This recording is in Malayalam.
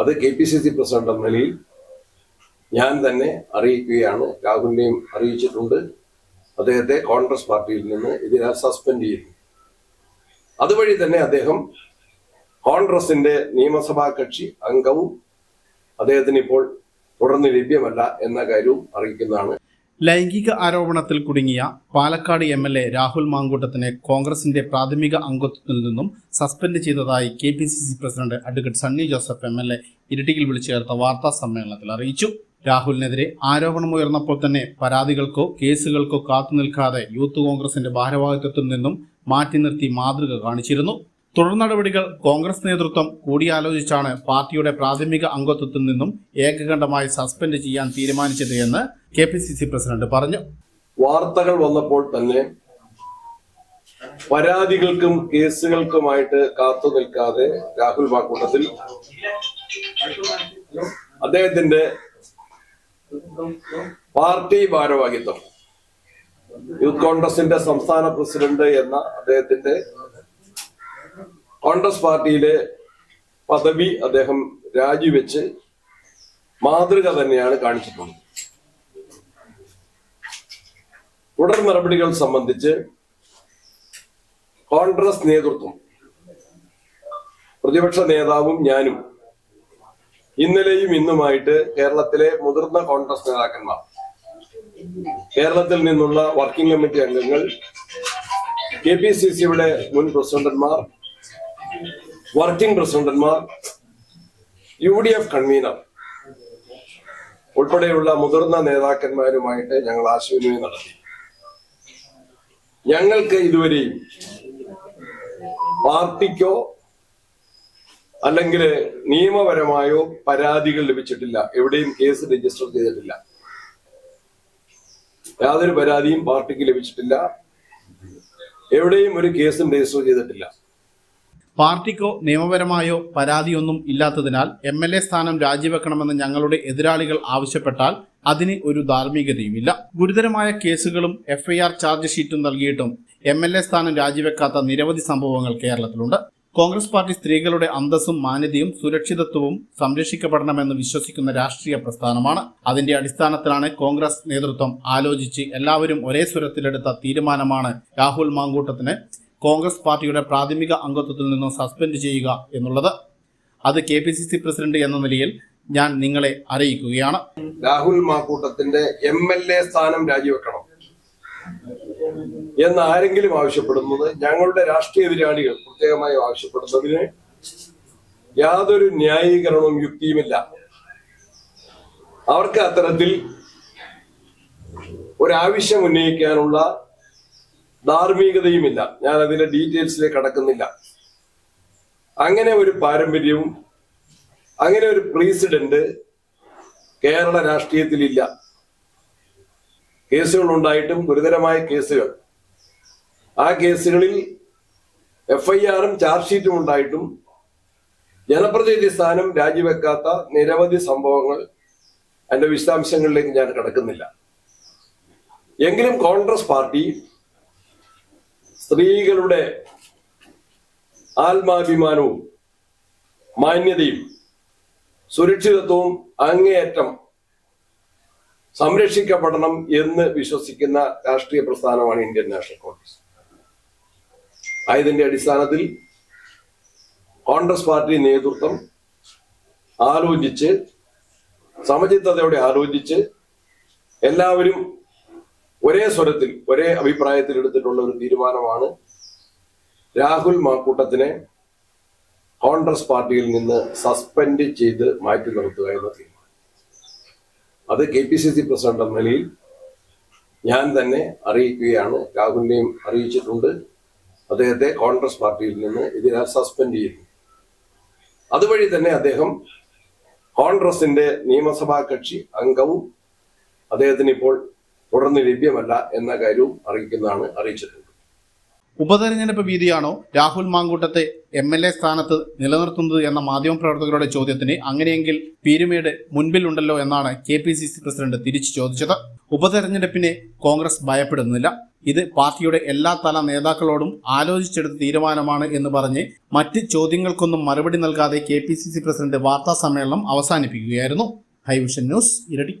അത് K P C C president എന്ന നിലയിൽ ഞാൻ തന്നെ അറിയിക്കുകയാണ് രാഹുലിനെയും അറിയിച്ചിട്ടുണ്ട്. അദ്ദേഹത്തെ കോൺഗ്രസ് പാർട്ടിയിൽ നിന്ന് ഇതിനാൽ സസ്പെൻഡ് ചെയ്യുന്നു. അതുവഴി തന്നെ അദ്ദേഹം കോൺഗ്രസിന്റെ നിയമസഭാ കക്ഷി അംഗവും അദ്ദേഹത്തിന് ഇപ്പോൾ തുടർന്ന് ലഭ്യമല്ല എന്ന കാര്യവും അറിയിക്കുന്നതാണ്. ലൈംഗിക ആരോപണത്തിൽ കുടുങ്ങിയ Palakkad M L A Rahul മാങ്കൂട്ടത്തിനെ കോൺഗ്രസിന്റെ പ്രാഥമിക അംഗത്വത്തിൽ നിന്നും സസ്പെൻഡ് ചെയ്തതായി K P C C president advocate Sunny Joseph M L A ഇരിട്ടിയിൽ വിളിച്ചു ചേർത്ത വാർത്താ സമ്മേളനത്തിൽ അറിയിച്ചു. രാഹുലിനെതിരെ ആരോപണം ഉയർന്നപ്പോൾ തന്നെ പരാതികൾക്കോ കേസുകൾക്കോ കാത്തുനിൽക്കാതെ യൂത്ത് കോൺഗ്രസിന്റെ ഭാരവാഹിത്വത്തിൽ നിന്നും മാറ്റി നിർത്തി മാതൃക കാണിച്ചിരുന്നു. തുടർ നടപടികൾ കോൺഗ്രസ് നേതൃത്വം കൂടിയാലോചിച്ചാണ് പാർട്ടിയുടെ പ്രാഥമിക അംഗത്വത്തിൽ നിന്നും ഏകകണ്ഠമായി സസ്പെൻഡ് ചെയ്യാൻ തീരുമാനിച്ചത് എന്ന് K P C C president പറഞ്ഞു. വാർത്തകൾ വന്നപ്പോൾ തന്നെ പരാതികൾക്കും കേസുകൾക്കുമായിട്ട് കാത്തു നിൽക്കാതെ രാഹുൽ മാക്കൂട്ടത്തിൽ അദ്ദേഹത്തിന്റെ പാർട്ടി ഭാരവാഹിത്വം യൂത്ത് കോൺഗ്രസിന്റെ സംസ്ഥാന പ്രസിഡന്റ് എന്ന അദ്ദേഹത്തിന്റെ കോൺഗ്രസ് പാർട്ടിയിലെ പദവി അദ്ദേഹം രാജിവെച്ച് മാതൃക തന്നെയാണ് കാണിച്ചിട്ടുള്ളത്. തുടർ നടപടികൾ സംബന്ധിച്ച് കോൺഗ്രസ് നേതൃത്വം പ്രതിപക്ഷ നേതാവും ഞാനും ഇന്നലെയും ഇന്നുമായിട്ട് കേരളത്തിലെ മുതിർന്ന കോൺഗ്രസ് നേതാക്കന്മാർ കേരളത്തിൽ നിന്നുള്ള വർക്കിംഗ് കമ്മിറ്റി അംഗങ്ങൾ കെ പി സി സിയുടെ മുൻ പ്രസിഡന്റന്മാർ വർക്കിംഗ് പ്രസിഡന്റന്മാർ യു ഡി എഫ് കൺവീനർ ഉൾപ്പെടെയുള്ള മുതിർന്ന നേതാക്കന്മാരുമായിട്ട് ഞങ്ങൾ ആശയവിനിമയം നടത്തി. ഞങ്ങൾക്ക് ഇതുവരെയും പാർട്ടിക്കോ അല്ലെങ്കിൽ നിയമപരമായോ പരാതികൾ ലഭിച്ചിട്ടില്ല. എവിടെയും കേസ് രജിസ്റ്റർ ചെയ്തിട്ടില്ല. യാതൊരു പരാതിയും പാർട്ടിക്ക് ലഭിച്ചിട്ടില്ല. എവിടെയും ഒരു കേസും രജിസ്റ്റർ ചെയ്തിട്ടില്ല. പാർട്ടിക്കോ നിയമപരമായോ പരാതിയൊന്നും ഇല്ലാത്തതിനാൽ എം എൽ എ സ്ഥാനം രാജിവെക്കണമെന്ന് ഞങ്ങളുടെ എതിരാളികൾ ആവശ്യപ്പെട്ടാൽ അതിന് ഒരു ധാർമ്മികതയുമില്ല. ഗുരുതരമായ കേസുകളും എഫ്ഐആർ ചാർജ് ഷീറ്റും നൽകിയിട്ടും എം എൽ എ സ്ഥാനം രാജിവെക്കാത്ത നിരവധി സംഭവങ്ങൾ കേരളത്തിലുണ്ട്. കോൺഗ്രസ് പാർട്ടി സ്ത്രീകളുടെ അന്തസ്സും മാന്യതയും സുരക്ഷിതത്വവും സംരക്ഷിക്കപ്പെടണമെന്ന് വിശ്വസിക്കുന്ന രാഷ്ട്രീയ പ്രസ്ഥാനമാണ്. അതിന്റെ അടിസ്ഥാനത്തിലാണ് കോൺഗ്രസ് നേതൃത്വം ആലോചിച്ച് എല്ലാവരും ഒരേ സ്വരത്തിലെടുത്ത തീരുമാനമാണ് രാഹുൽ മാങ്കൂട്ടത്തിന് കോൺഗ്രസ് പാർട്ടിയുടെ പ്രാഥമിക അംഗത്വത്തിൽ നിന്നും സസ്പെൻഡ് ചെയ്യുക എന്നുള്ളത്. അത് K P C C president എന്ന നിലയിൽ ഞാൻ നിങ്ങളെ അറിയിക്കുകയാണ്. രാഹുൽ മാക്കൂട്ടത്തിന്റെ എം എൽ എ സ്ഥാനം രാജിവെക്കണം. എന്ന് ആരെങ്കിലും ആവശ്യപ്പെടുന്നത് ഞങ്ങളുടെ രാഷ്ട്രീയ എതിരാളികൾ പ്രത്യേകമായി ആവശ്യപ്പെടുന്നതിന് യാതൊരു ന്യായീകരണവും യുക്തിയുമില്ല. അവർക്ക് അത്തരത്തിൽ ഒരാവശ്യം ഉന്നയിക്കാനുള്ള ധാർമ്മികതയുമില്ല. ഞാൻ അതിന്റെ ഡീറ്റെയിൽസിലേക്ക് കടക്കുന്നില്ല. അങ്ങനെ ഒരു പാരമ്പര്യവും അങ്ങനെ ഒരു പ്രീസിഡന്റ് കേരള രാഷ്ട്രീയത്തിലില്ല. കേസുകൾ ഉണ്ടായിട്ടും ഗുരുതരമായ കേസുകൾ. ആ കേസുകളിൽ എഫ് ഐ ആറും ചാർജ് ഷീറ്റും ഉണ്ടായിട്ടും ജനപ്രതിനിധി സ്ഥാനം രാജിവെക്കാത്ത നിരവധി സംഭവങ്ങൾ അതിന്റെ വിശദാംശങ്ങളിലേക്ക് ഞാൻ കടക്കുന്നില്ല. എങ്കിലും കോൺഗ്രസ് പാർട്ടി സ്ത്രീകളുടെ ആത്മാഭിമാനവും മാന്യതയും സുരക്ഷിതത്വവും അങ്ങേയറ്റം സംരക്ഷിക്കപ്പെടണം എന്ന് വിശ്വസിക്കുന്ന രാഷ്ട്രീയ പ്രസ്ഥാനമാണ് ഇന്ത്യൻ നാഷണൽ കോൺഗ്രസ്. ആയതിന്റെ അടിസ്ഥാനത്തിൽ കോൺഗ്രസ് പാർട്ടി നേതൃത്വം ആലോചിച്ച് സമചിത്തതയോടെ ആലോചിച്ച് എല്ലാവരും ഒരേ സ്വരത്തിൽ ഒരേ അഭിപ്രായത്തിൽ എടുത്തിട്ടുള്ള ഒരു തീരുമാനമാണ് രാഹുൽ മാക്കൂട്ടത്തിനെ കോൺഗ്രസ് പാർട്ടിയിൽ നിന്ന് സസ്പെൻഡ് ചെയ്ത് മാറ്റി നിർത്തുക എന്ന തീരുമാനം. അത് K P C C president എന്ന നിലയിൽ ഞാൻ തന്നെ അറിയിക്കുകയാണ് രാഹുലിനെയും അറിയിച്ചിട്ടുണ്ട്. അദ്ദേഹത്തെ കോൺഗ്രസ് പാർട്ടിയിൽ നിന്ന് ഇതിനാൽ സസ്പെൻഡ് ചെയ്യുന്നു. അതുവഴി തന്നെ അദ്ദേഹം കോൺഗ്രസിന്റെ നിയമസഭാ കക്ഷി അംഗവും അദ്ദേഹത്തിന് ഇപ്പോൾ തുടർന്ന് ലഭ്യമല്ല എന്ന കാര്യവും അറിയിക്കുന്നതാണ് അറിയിച്ചിട്ടുണ്ട് ഉപതെരഞ്ഞെടുപ്പ് വീതിയാണോ രാഹുൽ മാങ്കൂട്ടത്തെ എം എൽ എ സ്ഥാനത്ത് നിലനിർത്തുന്നത് എന്ന മാധ്യമപ്രവർത്തകരുടെ ചോദ്യത്തിന് അങ്ങനെയെങ്കിൽ പീരുമേട് മുൻപിലുണ്ടല്ലോ എന്നാണ് K P C C president തിരിച്ചു ചോദിച്ചത്. ഉപതെരഞ്ഞെടുപ്പിനെ കോൺഗ്രസ് ഭയപ്പെടുന്നില്ല. ഇത് പാർട്ടിയുടെ എല്ലാ തല നേതാക്കളോടും ആലോചിച്ചെടുത്ത തീരുമാനമാണ് എന്ന് പറഞ്ഞ് മറ്റ് ചോദ്യങ്ങൾക്കൊന്നും മറുപടി നൽകാതെ കെ പ്രസിഡന്റ് വാർത്താ സമ്മേളനം അവസാനിപ്പിക്കുകയായിരുന്നു. ഹൈവിഷൻ ന്യൂസ് ഇരട്ടി